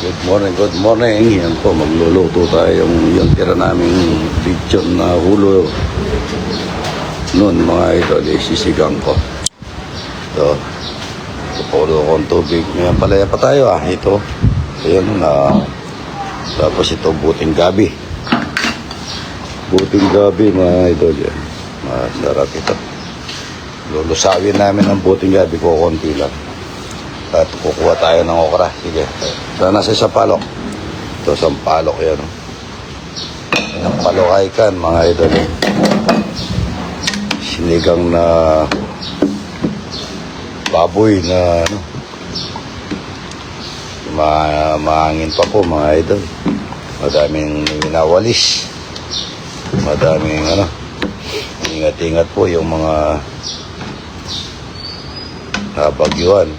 Good morning, good morning. Yan po, magluluto tayo yung, yung tira naming lechon na hulo. Noon mga idol, eh, sisigang ko. Ito, pupulo ko ng tubig. Ngayon palaya pa tayo ah. Ito, ayan na. tapos ito, buting gabi. Buting gabi mga idol yan. Masarap ito. Lulusawin namin ang buting gabi ko konti lang. At kukuha tayo ng okra. Sige. Sana sa sampalok. Ito, sampalok yan. oh. Ang palokaykan, mga idol. Sinigang na baboy na ano. Ma mahangin pa po, mga idol. Madaming minawalis. Madaming ano. Ingat-ingat po yung mga nabagyuhan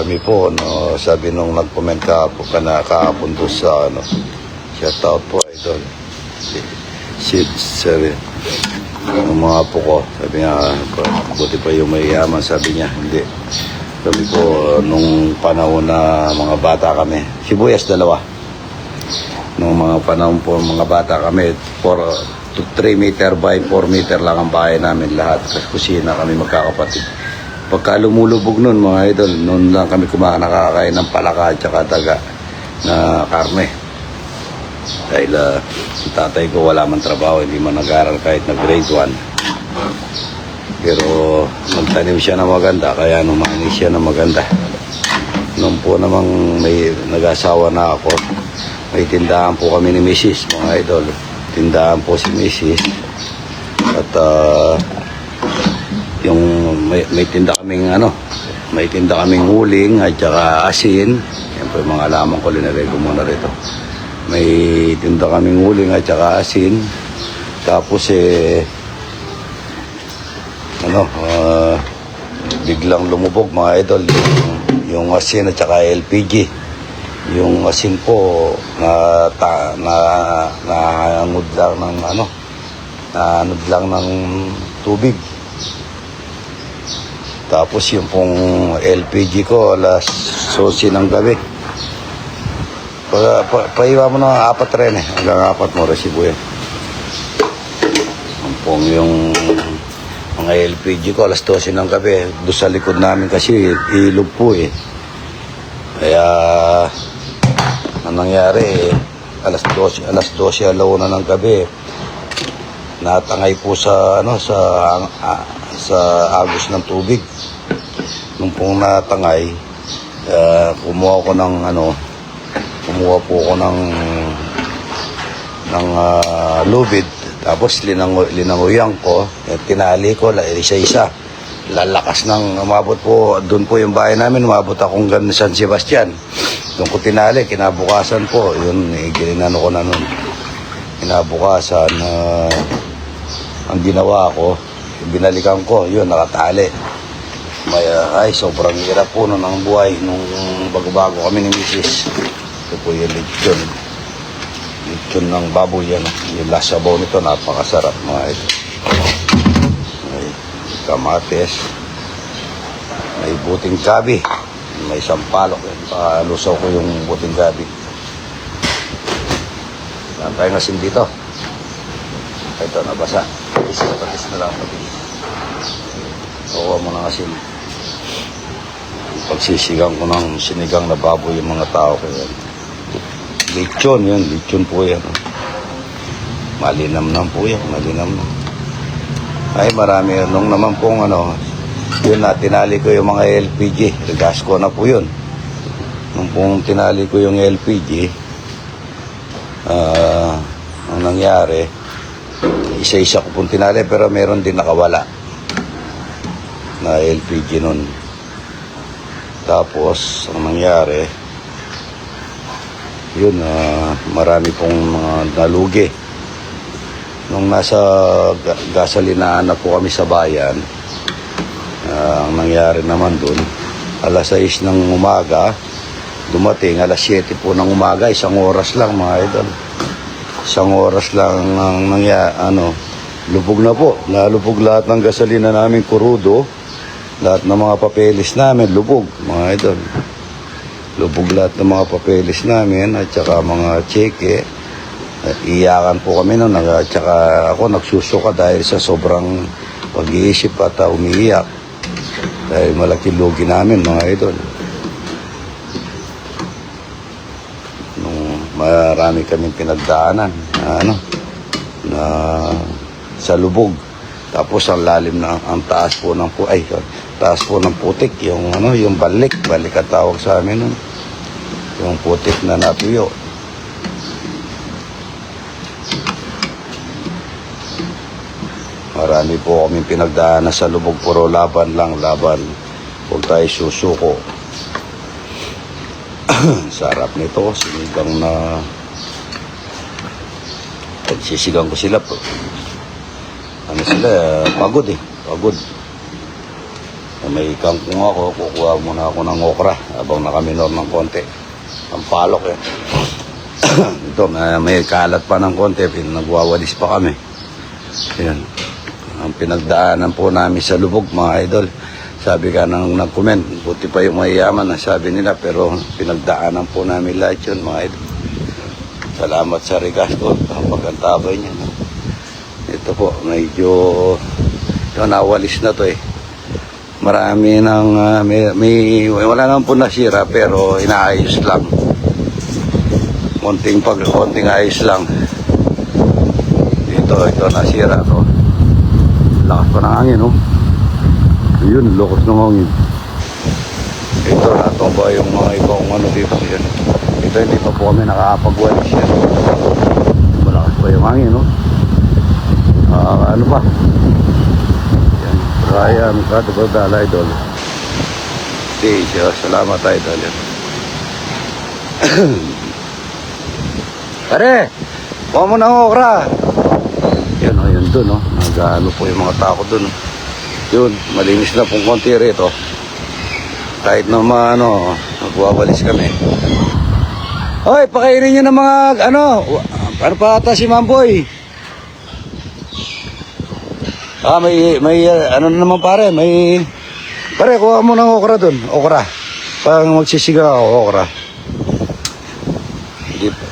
kami po, no, sabi nung nag-comment kahapon, kana, kahapon doon sa, ano, shout out po, idol. Si, sorry. Yung mga po ko, sabi niya, buti pa yung mayayaman, sabi niya, hindi. Kami po, nung panahon na mga bata kami, sibuyas dalawa. Nung mga panahon po, mga bata kami, 4 to 3 meter by 4 meter lang ang bahay namin lahat. Kusina kami magkakapatid. Pagka lumulubog nun, mga idol, noon lang kami kumain nakakain ng palaka at saka daga na karne. Dahil ah, yung tatay ko wala man trabaho, hindi man nag-aral kahit na grade 1. Pero nagtanim siya na maganda, kaya numani siya na maganda. Noon po namang may nag-asawa na ako, may tindahan po kami ni Mrs. mga idol. Tindahan po si Mrs. At ah, yung may, may tinda kaming ano, may tinda kaming huling at saka asin. Yan po yung mga alaman ko, linagay ko muna rito. May tinda kaming huling at saka asin. Tapos eh, ano, ah, biglang lumubog mga idol yung, yung asin at saka LPG. Yung asin po na ta, na naangod lang ng ano, naanod lang ng tubig. Tapos yung pong LPG ko, alas 12 ng gabi. Pa, pa, paiwa mo ng apat rin eh. Hanggang apat mo, resibo yan. Yung pong yung mga LPG ko, alas 12 ng gabi. Doon sa likod namin kasi ilog po eh. Kaya, ang nangyari eh, alas 12, alas 12 alaw na ng gabi. Natangay po sa, ano, sa, ah, sa agos ng tubig. Nung pong natangay, uh, kumuha ko ng ano, kumuha po ko ng ng ah, lubid. Tapos linango, linangoyan ko at tinali ko la- isa-isa. Lalakas ng umabot po doon po yung bahay namin umabot akong gan San Sebastian. Doon ko tinali kinabukasan po yun eh, ko na noon kinabukasan ah, ang ginawa ko binalikan ko yun nakatali may ah, ay sobrang hirap po nun ang buhay nung bago-bago kami ni Mrs. Ito po yung lechon. Lechon ng baboy yan. Yung lasabaw nito napakasarap mga ito. May kamates. May buting gabi. May sampalok. Yan. Palusaw ko yung buting gabi. Saan tayo ngasin dito? Ito, nabasa. Patis na patis na lang. Patis. Kuha mo ng asin pagsisigang ko ng sinigang na baboy yung mga tao ko yan. Lechon yan, lechon po yan. Malinam nam po yan, malinam nam. Ay marami, nung naman pong ano, yun na, tinali ko yung mga LPG, gas ko na po yun. Nung pong tinali ko yung LPG, ah, ang nangyari, isa-isa ko pong tinali pero meron din nakawala na LPG nun. Tapos, ang nangyari, yun, ah, marami pong mga nalugi. Nung nasa ga- gasolinaan na po kami sa bayan, ah, ang nangyari naman dun, alas 6 ng umaga, dumating, alas 7 po ng umaga, isang oras lang mga idol. Isang oras lang ang nangyari, ano, lubog na po. Nalubog lahat ng gasolina namin kurudo. Lahat ng mga papeles namin, lubog, mga idol. lubog lahat ng mga papeles namin at saka mga cheque. At iyakan po kami noon, at saka ako nagsusuka dahil sa sobrang pag-iisip at uh, umiiyak. Dahil malaki lugi namin mga idol. Nung marami kaming pinagdaanan, na ano, na sa lubog. Tapos ang lalim na ang taas po ng pu ay taas po ng putik yung ano yung balik balik ang tawag sa amin nun. Yung putik na natuyo. Marami po kaming pinagdaanan sa lubog puro laban lang laban. Huwag tayo susuko. Sarap nito, sinigang na pagsisigang ko sila po. Ano sila, eh, pagod eh, pagod. May kangkong ako, kukuha muna ako ng okra habang nakaminor ng konti. Ang palok eh. Ito, may, may kalat pa ng konti, nagwawalis pa kami. Yan. Ang pinagdaanan po namin sa lubog, mga idol. Sabi ka nang nag-comment, buti pa yung mayayaman na sabi nila, pero pinagdaanan po namin lahat yun, mga idol. Salamat sa Rigasco, kapag ang tabay niya. Ito po, medyo ito, nawalis na to eh. Marami ng, ah, may, may, wala naman po nasira, pero inaayos lang. Konting pag, konting ayos lang. Ito, ito nasira to. Lakas pa ng hangin, oh. Yun, lakas ng hangin. Ito, natumba yung mga ibang ano dito. Yan. Ito, hindi pa po kami nakakapagwalis yan. Malakas pa yung hangin, no? Ah, ano pa? Yan. Ryan, Kato Bardala, Idol. Okay, siya. Salamat, Idol. Pare, kuha mo ng okra. Yun o, yun dun o. Nag-ano po yung mga tao dun. oh. Yun, malinis na pong konti rito. Kahit na mga ano, magwawalis kami. Hoy, pakainin nyo ng mga ano, wa- ano pa ata si Mamboy? Ah, may, may, ano na naman pare, may, pare, kuha mo ng okra dun, okra. Pang magsisiga ako, okra.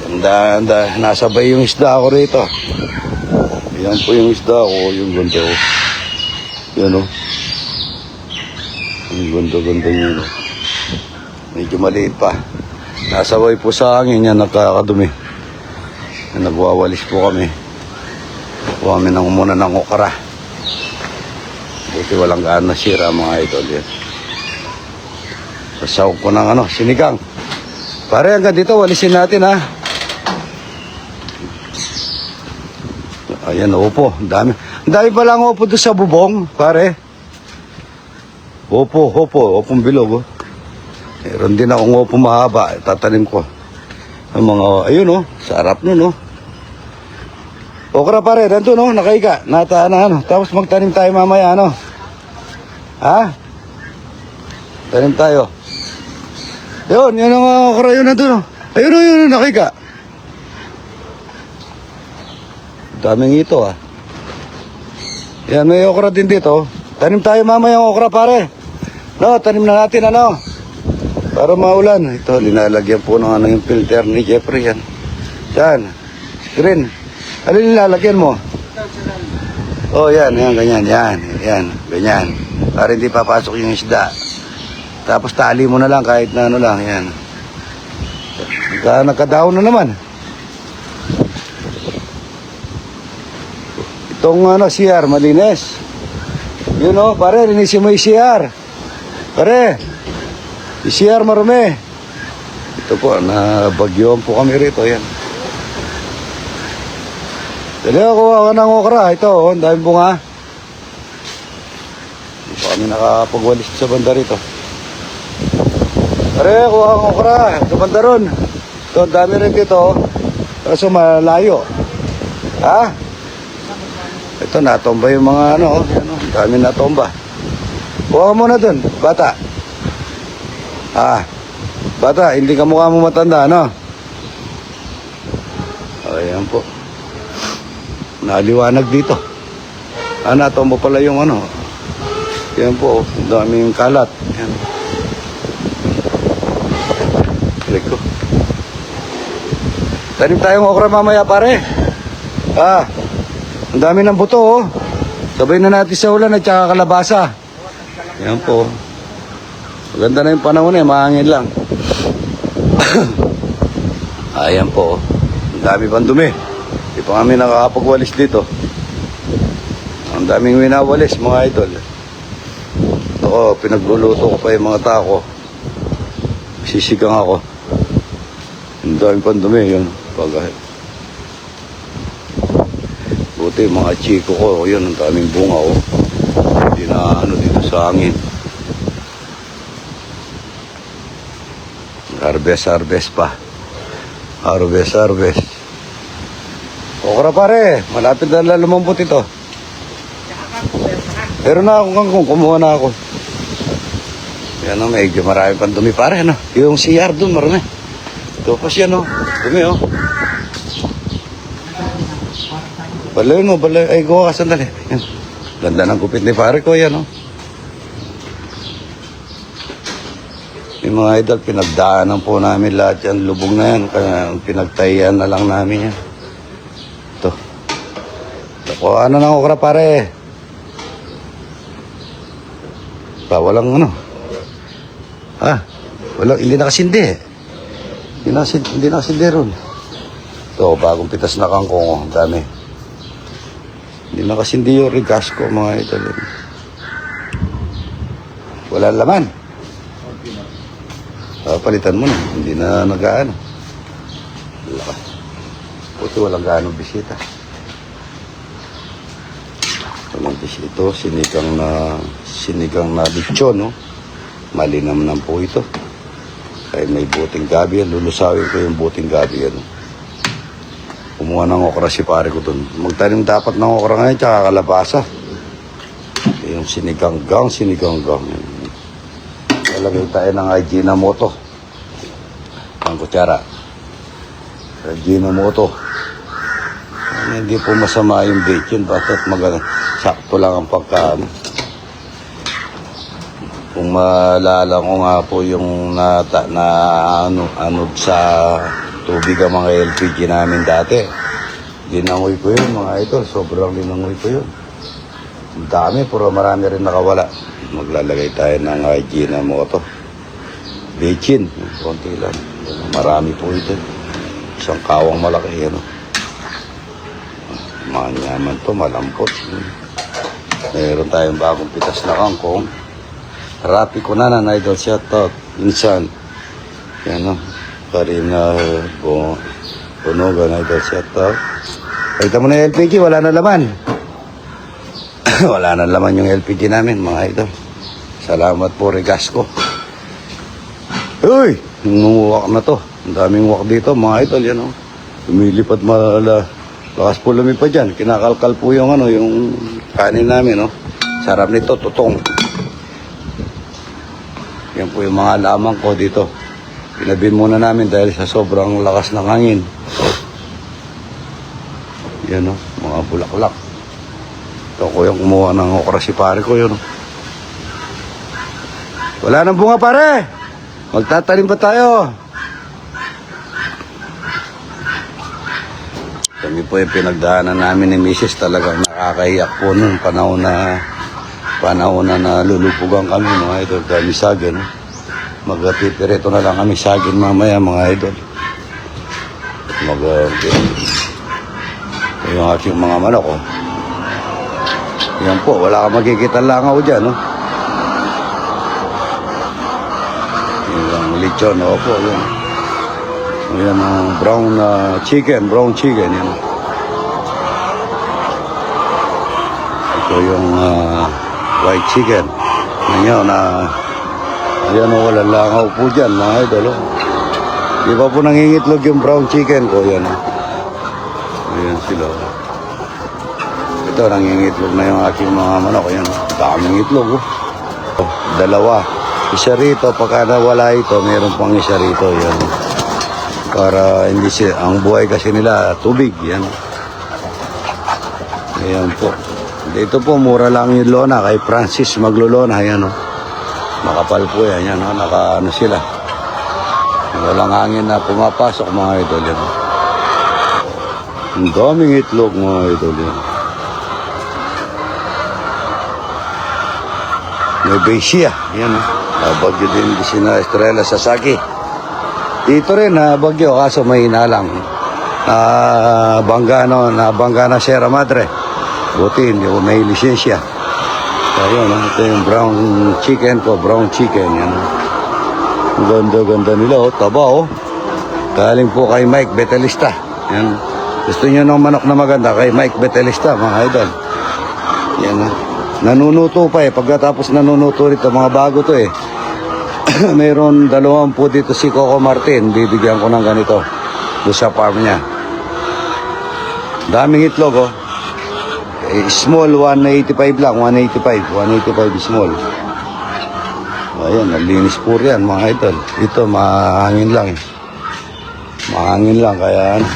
Anda, anda, nasabay yung isda ako rito. Yan po yung isda ko, yung ganda ko. Yan o. Yung ganda-ganda niya, no. Medyo maliit pa. Nasaway po sa hangin yan, nakakadumi. Nagwawalis po kami. Kuha kami ng muna ng okra. Buti walang gaano sira mga idol yan. Pasaw ko ng ano, sinigang. Pare, hanggang dito, walisin natin ha. Ayan, opo. Ang dami. Ang dami pa lang opo doon sa bubong, pare. Opo, opo. Opong bilog, oh. Meron din akong opo mahaba. Tatanim ko. Ang mga, ayun, oh. Sarap nun, oh. Okra, pare. Nandun, oh. Nakahiga. Nata, na, ano. Tapos magtanim tayo mamaya, ano. Ha? Tanim tayo. Yun, yun ang mga okra yun nandun, oh. Ayun, oh, yun, oh. Nakahiga. Daming ito ah. Yan, may okra din dito. Tanim tayo mamaya yung okra pare. No, tanim na natin ano. Para maulan. Ito, linalagyan po ng ano yung filter ni Jeffrey yan. Yan. Screen. Alin nilalagyan mo? Oh, yan, yan, ganyan, yan, yan, ganyan. Para hindi papasok yung isda. Tapos tali mo na lang kahit na ano lang, yan. Nagka, nagkadaon na naman. Itong ano, CR, malinis. Yun o, pare, linisin mo yung CR. Pare, yung CR marumi. Ito po, nabagyoan po kami rito, yan. Dali ako, kuha ka ng okra. Ito, oh, ang daming bunga. Hindi pa kami nakapagwalis sa banda rito. Pare, kuha ng okra. Sa banda ron. Ito, ang dami rin dito. oh. Kaso malayo. Ha? Ito, natomba yung mga ano. Ang dami natomba. Kuha mo na dun, bata. Ah, bata, hindi ka mukha mo matanda, ano? Ayan po. Naliwanag dito. Ah, natomba pala yung ano. Yan po, daming kalat. Yan. Tanim tayong okra mamaya pare. Ah, ang dami ng buto oh. Sabay na natin sa ulan at saka kalabasa. Yan po. Maganda na yung panahon eh, mahangin lang. Ayan po. oh. Ang dami pang dumi. Hindi pa kami nakakapagwalis dito. Ang daming winawalis mga idol. Ako, pinagluluto ko pa yung mga tako. Sisigang ako. Ang dami pang dumi yun. Pag, buti mga chiko ko, yun, ang daming bunga oh. Hindi na ano dito sa hangin. Harvest, harvest pa. Harvest, harvest. Okra pare, malapit na lumambot ito. Pero na akong kangkong, kumuha na ako. Yan o, medyo marami pang dumi pare, ano? Yung CR doon, marami. Tapos yan o, dumi o. Balayin mo, balay. Ay, gawa ka sandali. Yan. Ganda ng gupit ni pare ko, yan o. Yung mga idol, pinagdaanan po namin lahat yan. Lubog na yan. Pinagtayan na lang namin yan. Ito. Ito, ano ng okra pare? Pa, walang ano. Ah, walang, hindi nakasindi. Hindi nakasindi, hindi nakasindi ron. Ito, bagong pitas na kangkong, oh, dami. Hindi nakasindi yung rigas ko, mga idol. Wala laman. Ah, palitan mo na, hindi na nag-ano. Wala. Buti walang gaano bisita. Walang bisita. Ito, sinigang na, sinigang na lechon, no? Malinam na po ito. Kaya may buting gabi yan. Lulusawin ko yung buting gabi yan. Kumuha ng okra si pare ko dun. Magtanim dapat ng okra ngayon, tsaka kalabasa. Yung siniganggang, siniganggang. Lalagay tayo ng Ajinomoto. Ang kutsara. Ajinomoto. Ano, Hindi po masama yung bacon. Basta't maganda. Sakto lang ang pagkaan. Kung maalala ko nga po yung na, na ano, anod sa tubig ang mga LPG namin dati. Dinangoy ko yun mga idol. Sobrang dinangoy ko yun. Ang dami, pero marami rin nakawala. Maglalagay tayo ng IG na moto. Bechin, konti lang. Marami po ito. Isang kawang malaki, ano. Manyaman to, malambot. Meron tayong bagong pitas na kangkong. Rapi ko na na, idol. Shoutout. Insan. Yan, no. Karina po. Punogan, idol. Shoutout. Kita mo na yung LPG, wala na laman. wala na laman yung LPG namin, mga idol. Salamat po, Regasco. Uy! Numuwak na to. Ang daming walk dito, mga idol. Yan, oh. Lumilipad mala. Lakas po lumipad dyan. Kinakalkal po yung ano, yung kanin namin, oh. Sarap nito, tutong. Yan po yung mga lamang ko dito. Pinabin muna namin dahil sa sobrang lakas ng hangin. Yan, oh. Mga bulaklak. Ito ko yung kumuha ng okra si pare ko yun. Wala nang bunga pare. Magtatanim ba tayo? Kami po yung pinagdaanan namin ni Mrs. talagang nakakahiyak po nung panahon na panahon na nalulupugan kami mga idol dahil sagin. No? Magpipireto na lang kami sagin mamaya mga idol. Mag uh, yung aking mga manok oh. Yan po, wala kang makikita langaw dyan, no? Yung lechon, opo, yun. Yan ang brown uh, chicken, brown chicken, yan. Ito yung uh, white chicken. Ngayon, na Ayan o, walang langaw po dyan, mga idol. Oh. Di ba po nangingitlog yung brown chicken ko, yan. Oh. Ayan sila. oh. Ito, nangingitlog na yung aking mga manok. Ayan, oh. daming itlog. Oh. Oh, dalawa. Isa rito, pagka nawala ito, meron pang isa rito. Yan. Para hindi si ang buhay kasi nila tubig. Yan. Ayan po. Dito po, mura lang yung lona. Kay Francis maglulona. Ayan o. Makapal po yan. Yan o. Naka ano sila. Walang hangin na pumapasok mga idol. Yan. Ang daming itlog mga idol yan. May Besia. Yan o. Nabagyo din si na Estrella Sasaki. Dito rin na bagyo kaso may lang. Na bangga no, na bangga na Sierra Madre. Buti hindi ko may lisensya. So, yun, ah, ito yung brown chicken ko, brown chicken. Yan. Ang ganda-ganda nila, oh. Taba, oh. Galing po kay Mike Betelista. Yan. Gusto niyo ng manok na maganda kay Mike Betelista, mga idol. Yan, ah. Nanunuto pa eh. Pagkatapos nanunuto rito, mga bago to eh. Mayroon dalawang po dito si Coco Martin. Bibigyan ko ng ganito. Doon sa farm niya. Daming itlog, oh. Eh, small, 185 lang. 185. 185 small. Ayan, nalinis po yan, mga idol. Ito, mahangin lang. eh. Mahangin lang, kaya ano.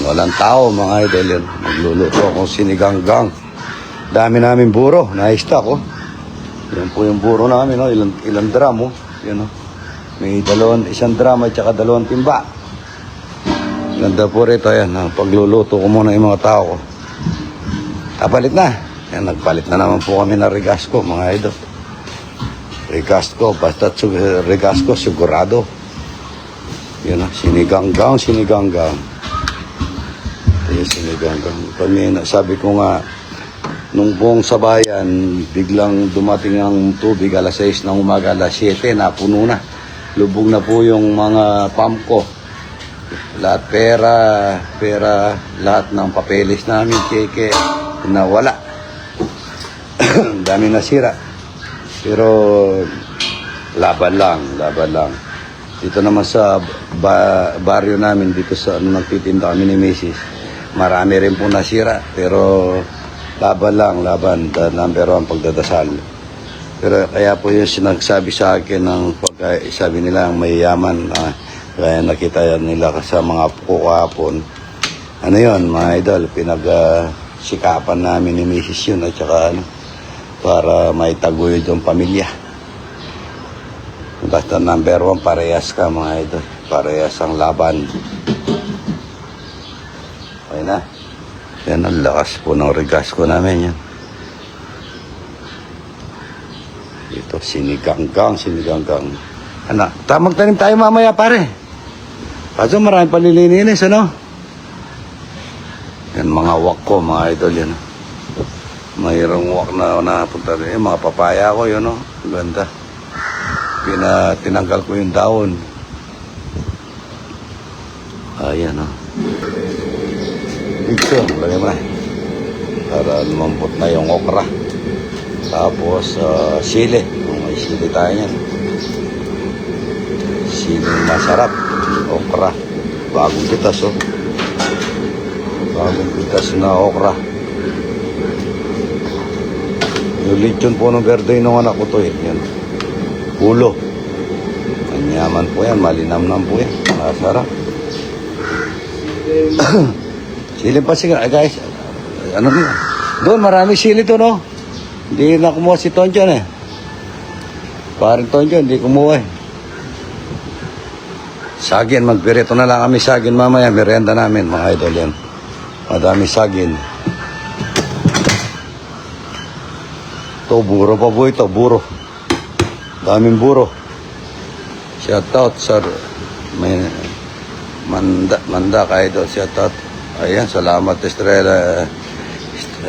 Walang tao, mga idol yun. Magluluto akong siniganggang. Dami namin buro, na-stock, oh. Yan po yung buro namin, oh. Ilang, ilang drum, oh. Yan, oh. May dalawang, isang drum at saka dalawang timba. Ganda po rito, yan. ah, Pagluluto ko muna yung mga tao ko. Kapalit na. Yan, nagpalit na naman po kami ng Regasco, mga idol. Regasco, basta Regasco, sigurado. Yan na, siniganggang, siniganggang. Yan, siniganggang. Kanina, sabi ko nga, nung buong sabayan, biglang dumating ang tubig alas 6 ng umaga, alas 7, napuno na. Lubog na po yung mga pump ko. Lahat pera, pera, lahat ng papeles namin, keke, nawala. Dami nasira. Pero laban lang, laban lang. Dito naman sa ba- baryo namin, dito sa ano nagtitinda kami ni Mrs. Marami rin po nasira, pero laban lang, laban. The number one pagdadasal. Pero kaya po yung sinagsabi sa akin ng pag sabi nila ang mayayaman na kaya nakita nila sa mga kukapon. Ano yon mga idol, pinag ah, sikapan namin ni Mrs. yun at saka ano, para may taguyod yung pamilya. Basta number one, parehas ka mga idol. Parehas ang laban. Okay na. Yan ang lakas po ng regas ko namin yan. Ito, siniganggang, siniganggang. Ano, tamang tanim tayo mamaya pare. Kaso marami palilininis, ano? Yan mga wak ko, mga idol yan. Mayroong wak na napunta rin. Yung mga papaya ko, yun. Ang Ganda. Pina, tinanggal ko yung daon. Ayan, oh. Ito, lagay mo na. Para lumambot na yung okra. Tapos, ah, sili. May sili tayo yan. Sili masarap. Okra. Bagong pitas, oh. Bagong pitas na okra. Yung lechon po ng verde nung anak ko to eh. Yan. Ulo. Manyaman po yan. Malinamnam po yan. Masarap. Siling pa siya, guys. Ano yun? Doon, marami sili to, no? Hindi na kumuha si Tonjon, eh. Parang Tonjon, hindi kumuha, eh. Sagin, magpirito na lang kami sagin mamaya. Merienda namin, mga idol yan. Madami sagin. Ito, buro pa po ito, buro. Daming buro. Shout out, sir. May manda, manda kayo doon. Shout out. Ayan, salamat, Estrella.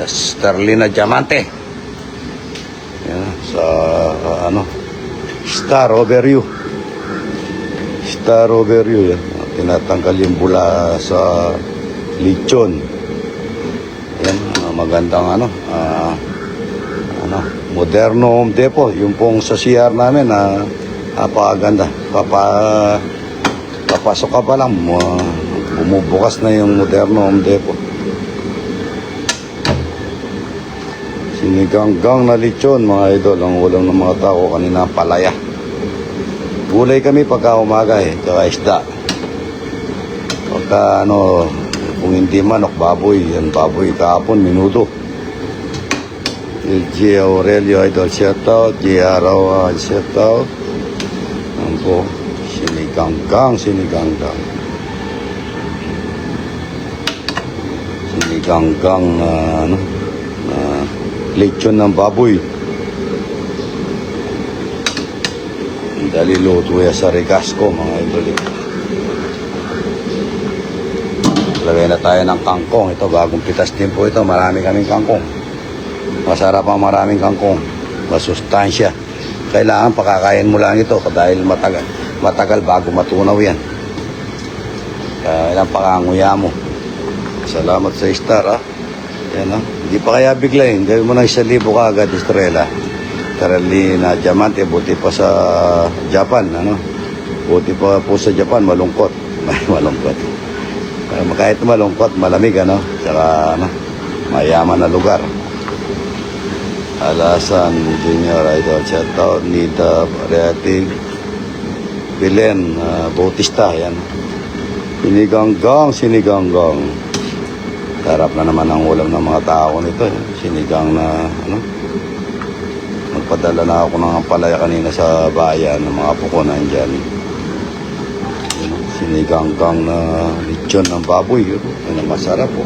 Sterlina Diamante. Yan, sa uh, ano, Star over you. Star over you. Yan. Tinatanggal yung bula sa lechon. Yan, ah, magandang ano, ah, ano, moderno Home Depot. Yung pong sa CR namin, na napakaganda. Papa, papasok ka pa lang, uh, bumubukas na yung moderno Home Depot. Siniganggang na lechon, mga idol. Ang ulam ng mga tao kanina, palaya. Gulay kami pagka umaga eh, tsaka isda. Pagka ano, kung hindi manok, baboy. Yan, baboy kahapon, minuto. G. Aurelio Idol, shout out. G. Araw, shout out. Yan po, siniganggang, siniganggang. Siniganggang na ano, na lechon ng baboy. Dali luto yan sa Regasco, mga idol. eh. Lagay na tayo ng kangkong. Ito, bagong pitas din po ito. Marami kaming kangkong. Masarap ang maraming kangkong. Masustansya. Kailangan pakakain mo lang ito dahil matagal, matagal bago matunaw yan. Kailangan pakanguya mo. Salamat sa star, ah. Yan, ah. Hindi pa kaya biglayin. Gawin mo ng isang libo ka agad, Estrella. Carolina Diamante, buti pa sa Japan, ano? Buti pa po sa Japan, malungkot. malungkot. Kaya kahit malungkot, malamig, ano? Tsaka, ano? Mayaman na lugar. Alasan Junior Idol Shoutout Nita Reatig Bilen uh, Bautista yan Siniganggang Siniganggang Sarap na naman ang ulam ng mga tao nito eh. Sinigang na ano Magpadala na ako ng palaya kanina sa bayan ng mga puko na andyan Yun, oh, Siniganggang na lechon ng baboy ang masarap po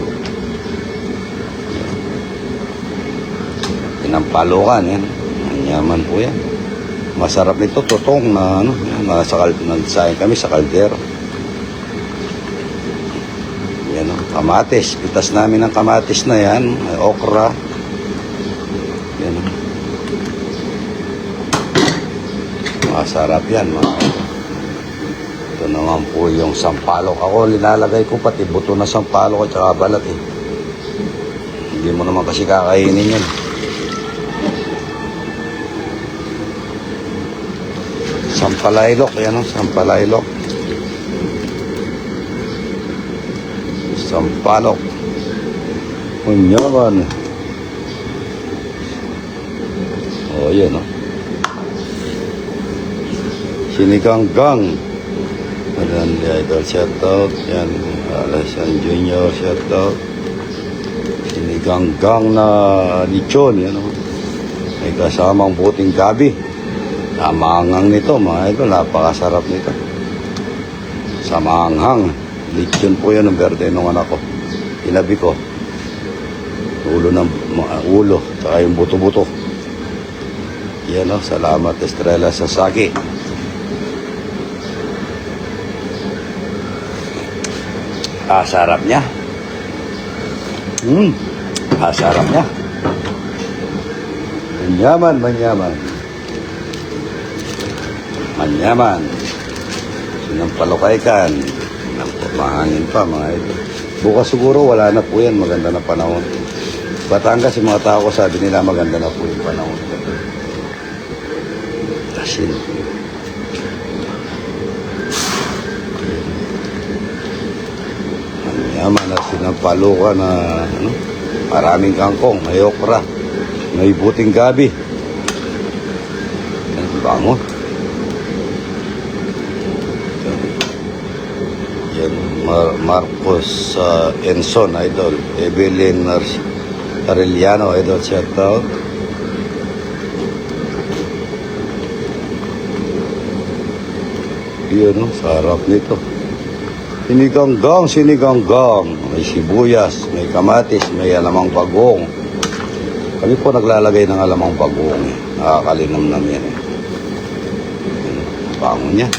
Pinampalukan yan. Ang yaman po yan. Masarap nito, totong na ano, nasa kal nagsayin kami sa kaldero. Yan o, kamatis. Pitas namin ng kamatis na yan. May okra. Yan o. Masarap yan mga. Ito naman po yung sampalok. Ako linalagay ko pati buto na sampalok at saka balat eh. Hindi mo naman kasi kakainin yan. Sampalaylok, yan o, Sampalaylok. Sampalok. Kunyaman. O, oh, yan o. Siniganggang. Ayan, Idol, shoutout. Yan, Alasan Junior, shoutout. Siniganggang na lechon, yan o. May kasamang buting gabi. Samanghang nito, mga idol. Napakasarap nito. Samanghang. Lechon po yan ng berde nung anak ko. Tinabi ko. Ulo ng mga ulo. Saka yung buto-buto. Yan o. Salamat Estrella Sasaki. Ah, sarap niya. Hmm. Ah, sarap niya. Manyaman, manyaman. Manyaman. Sinampalukaykan. Mahangin pa mga ito. Bukas siguro wala na po yan. Maganda na panahon. Batangas, yung mga tao ko sabi nila maganda na po yung panahon. Asin. Na sinampalukan na ano, maraming kangkong, may okra, may buting gabi. Ang bango. Yan, Mar- Marcos uh, Enson, idol. Evelyn Arellano, idol. Shout out. Yun, no? sarap nito. Siniganggang, siniganggang. May sibuyas, may kamatis, may alamang bagong. Kami po naglalagay ng alamang bagong. Eh. Nakakalinamnam yan. Eh. Bango niya.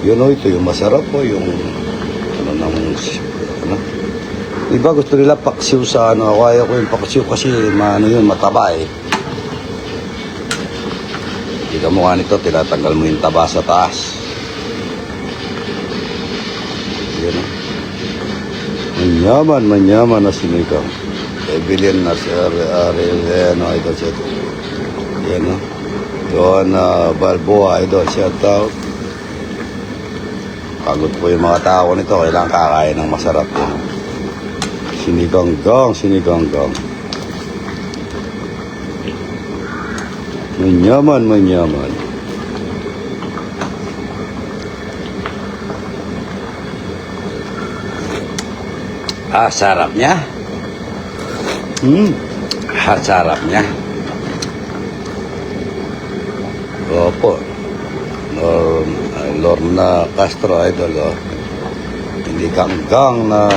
Yun o, ito yung masarap po, yung ano nang, ano. Iba gusto nila paksiw sa ano, ako ayaw ko yung paksiw kasi maano yun, mataba eh. Hindi ka mukha nito, tinatanggal mo yung taba sa taas. Yun. Manyaman, manyaman na sinigang. Evelyn na si Arellano, idol siya. Yan o. Doon na Balboa, idol, shout out. Pagod po yung mga tao nito, kailangan kakain ng masarap yun. Siniganggang, siniganggang. Manyaman, manyaman. Ah, sarap niya. Hmm. Ah, sarap niya. Opo. Lor, Lorna Castro, idol. Oh. Sinikanggang na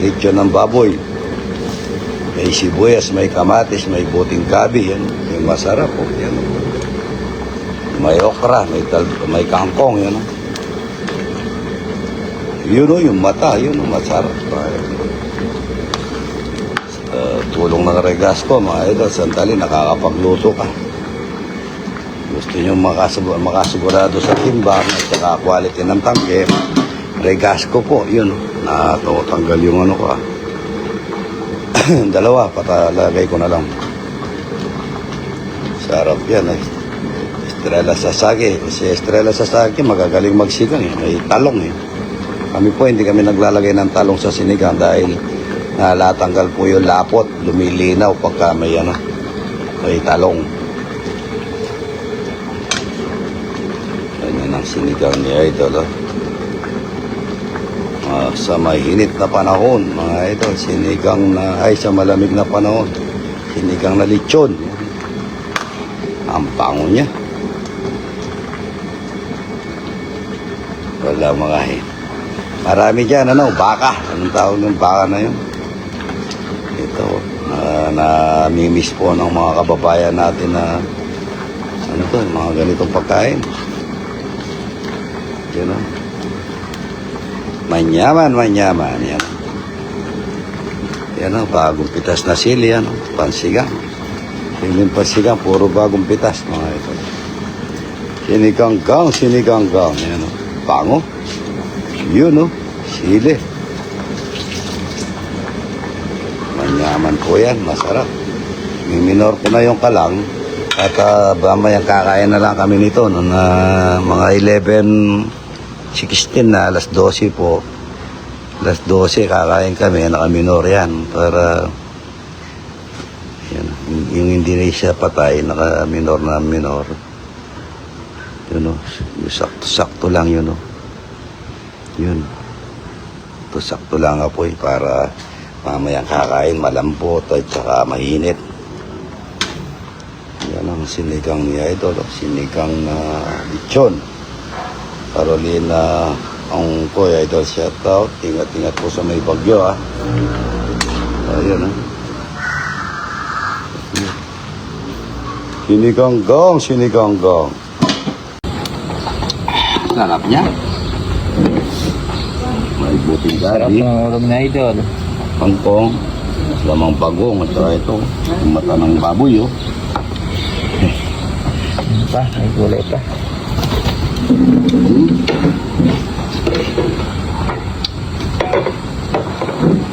lechon ng baboy. May sibuyas, may kamatis, may buting gabi. Yan. Yung masarap po. Yan. May okra, may, tal may kangkong. Yan. Yun o, yung mata. Yun o, masarap. Uh, tulong ng regas ko, mga idol. Sandali, nakakapagluto ka. Gusto nyo makasig- makasigurado sa timbang at saka quality ng tangke. Regas ko po, yun. Natanggal yung ano ko ah. Dalawa, patalagay ko na lang. Sarap yan eh. Estrella Sasagi. Si Estrella Sasagi magagaling magsigang eh. May talong eh. Kami po hindi kami naglalagay ng talong sa sinigang dahil nalatanggal po yung lapot. Lumilinaw pagka may ano, may talong. Ganyan ang sinigang ni Idol. Oh. Ah, sa mainit na panahon, mga idol, sinigang na, ay sa malamig na panahon, sinigang na lechon. Ang bango niya. Wala mga eh. Marami dyan, ano, baka. Anong tawag ng baka na yun? Ito, na, namimiss po ng mga kababayan natin na, ano to, mga ganitong pagkain. Yan o. Manyaman, manyaman. Yan. Yan o, bagong pitas na sili. Yan o, pansigang. Siling pansigang, puro bagong pitas mga ito. Siniganggang, siniganggang. Yan o, pango. Yun o, sili. Manyaman po yan, masarap. Miminor ko na yung kalang. At uh, bamayang kakain na lang kami nito noong ah, mga 11 16 na, alas 12 po. Alas 12, kakain kami, nakaminor yan. Para, yan, yung hindi na siya patay, nakaminor na minor. Yun o, sakto-sakto lang yun o. Yun. Ito sakto lang apoy para mamayang kakain, malambot at saka mainit. Yan ang sinigang ni Idol, sinigang na lechon. Carolina ang Koy Idol shout out. Ingat-ingat po sa may bagyo ah. Ayun ah. Siniganggang, siniganggang. Sarap niya. May buting Sarap gabi, ng ulam na idol. kangkong, lamang bagong, at saka ito, yung mata ng baboy oh. Ano pa? May gulay pa.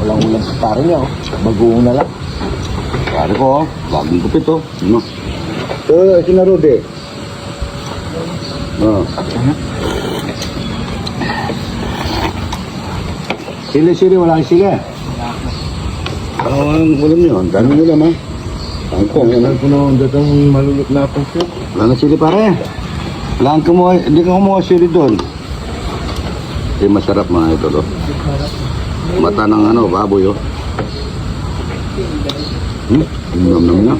Walang ulam sa pare niya oh. Bagoong na lang. Pare ko oh, bagong kupit oh. Ano? Oo, sinarode. Ah. Sili-sili, wala kang sili. Ah, ang ulam niyo, ang dami ulam ah. Kangkong, yan ah. ko na ang datang malulot na po siya. Wala na sili pare. Wala kang kumuha, hindi ka kumuha sili doon. Eh, masarap mga ito, oh. Mata ng ano, baboy, oh. Hmm? Nam nam na.